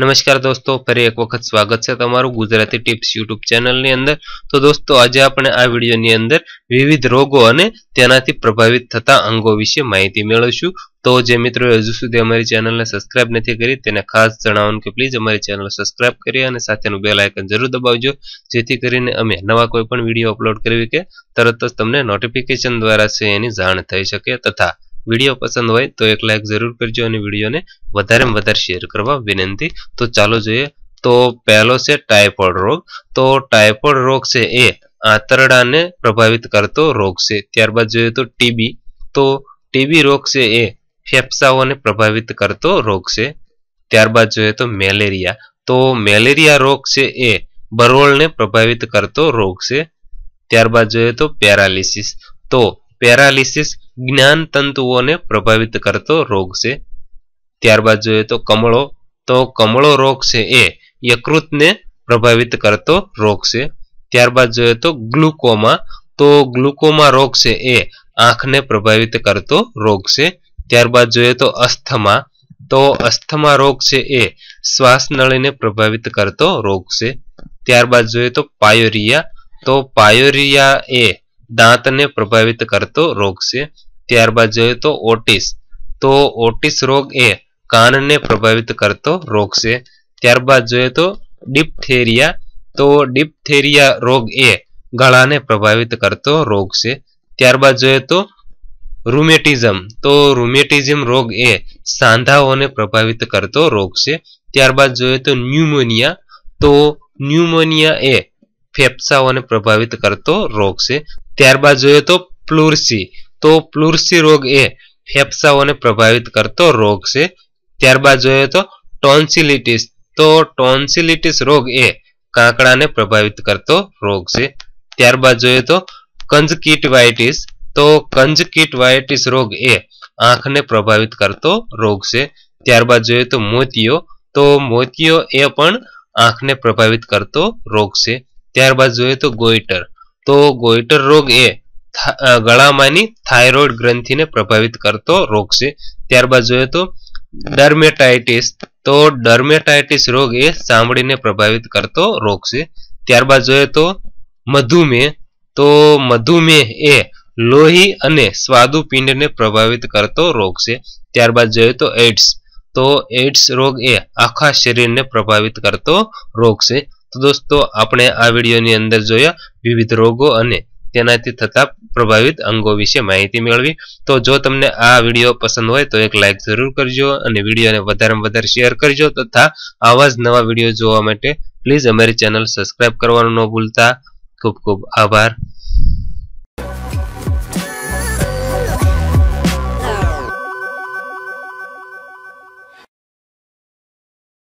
નમસ્કાર દોસ્તો, ફરી એક વખત સ્વાગત છે તમારું ગુજરાતી ટિપ્સ યુટ્યુબ ચેનલની અંદર. તો દોસ્તો, આજે આપણે આ વિડીયોની અંદર વિવિધ રોગો અને તેનાથી પ્રભાવિત થતા અંગો વિશે માહિતી મેળવીશું. તો જે મિત્રો હજુ સુધી અમારી ચેનલને સબસ્ક્રાઇબ નથી કરી, તેને ખાસ જણાવવાનું કે પ્લીઝ અમારી ચેનલ સબસ્ક્રાઇબ કરી અને સાથેનું બેલ આઇકન જરૂર દબાવજો. જેથી કરીને અમે નવા કોઈ પણ વીડિયો અપલોડ કરવી કે તરત જ તમને નોટિફિકેશન દ્વારા છે એની જાણ થઈ શકે તથા વીડિયો પસંદ હોય તો એક લાઈક જરૂર કરજો અને વિડીયોને વધારેમાં વધારે શેર કરવા વિનંતી તો ચાલો જોઈએ તો પહેલો છે ટાઇફોઇડ રોગ તો ટાઇફોઇડ રોગ છે એ આંતરડાને પ્રભાવિત કરતો રોગ છે ત્યારબાદ જોઈએ તો ટીબી તો ટીબી રોગ છે એ ફેફસાઓને પ્રભાવિત કરતો રોગ છે ત્યારબાદ જોઈએ તો મેલેરિયા તો મેલેરિયા રોગ છે એ બરોળને પ્રભાવિત કરતો રોગ છે ત્યારબાદ જોઈએ તો પેરાલિસિસ તો પેરાલિસિસ જ્ઞાન તંતુઓને પ્રભાવિત કરતો રોગ છે. ત્યારબાદ જોઈએ તો કમળો. તો કમળો રોગ છે એ યકૃતને પ્રભાવિત કરતો રોગ છે. ત્યારબાદ જોઈએ તો ગ્લુકોમા. તો ગ્લુકોમા રોગ છે એ આંખને પ્રભાવિત કરતો રોગ છે. ત્યારબાદ જોઈએ તો અસ્થમા. તો અસ્થમા રોગ છે એ શ્વાસનળીને પ્રભાવિત કરતો રોગ છે. ત્યારબાદ જોઈએ તો પાયોરિયા. તો પાયોરિયા એ દાંતને પ્રભાવિત કરતો રોગ છે. ત્યારબાદ જોઈએ તો ઓટિસ. તો ઓટિસ રોગ એ કાનને પ્રભાવિત કરતો રોગ છે. ત્યારબાદ જોઈએ તો ડિપ્થેરિયા. તો ડિપ્થેરિયા રોગ એ ગળાને પ્રભાવિત કરતો રોગ છે. ત્યારબાદ જોઈએ તો રૂમેટિઝમ. તો રૂમેટિઝમ રોગ એ સાંધાઓને પ્રભાવિત કરતો રોગ છે. ત્યારબાદ જોઈએ તો ન્યુમોનિયા. તો ન્યુમોનિયા એ ફેફસાઓને પ્રભાવિત કરતો રોગ છે. ત્યારબાદ જોઈએ તો પ્લુરસી. તો પ્લુરસી રોગ એ ફેફસાઓને પ્રભાવિત કરતો રોગ છે. ત્યારબાદ જોઈએ તો ટોન્સિલિટીસ. તો ટોન્સિલિટીસ રોગ એ કાંકડાને પ્રભાવિત કરતો રોગ છે. ત્યારબાદ જોઈએ તો કંજકીટવાઇટિસ. તો કંજકીટવાઇટિસ રોગ એ આંખને પ્રભાવિત કરતો રોગ છે. ત્યારબાદ જોઈએ તો મોતિયો. તો મોતિયો એ પણ આંખને પ્રભાવિત કરતો રોગ છે. ત્યારબાદ જોઈએ તો ગોઈટર. તો ગોઈટર રોગ એ ગળામાંની થાઇરોઇડ ગ્રંથિને પ્રભાવિત કરતો રોગ છે. ત્યારબાદ જોઈએ તો ડર્મેટાઇટિસ. તો ડર્મેટાઇટિસ રોગ એ ચામડીને પ્રભાવિત કરતો રોગ છે. ત્યારબાદ જોઈએ તો મધુમેહ. તો મધુમેહ એ લોહી અને સ્વાદુપિંડને પ્રભાવિત કરતો રોગ છે. ત્યારબાદ જોઈએ તો એડ્સ તો એડ્સ રોગ એ આખા શરીરને પ્રભાવિત કરતો રોગ છે. તો દોસ્તો, આપણે આ વિડીયોની અંદર જોયા વિવિધ રોગો અને તેનાથી થતા પ્રભાવિત અંગો વિશે માહિતી મેળવી. તો જો તમને આ વીડિયો પસંદ હોય તો એક લાઇક જરૂર કરજો અને વિડીયોને વધારેમાં વધારે શેર કરજો તથા આવા જ નવા વીડિયો જોવા માટે પ્લીઝ અમારી ચેનલ સબસ્ક્રાઇબ કરવાનું ન ભૂલતા. ખૂબ ખૂબ આભાર.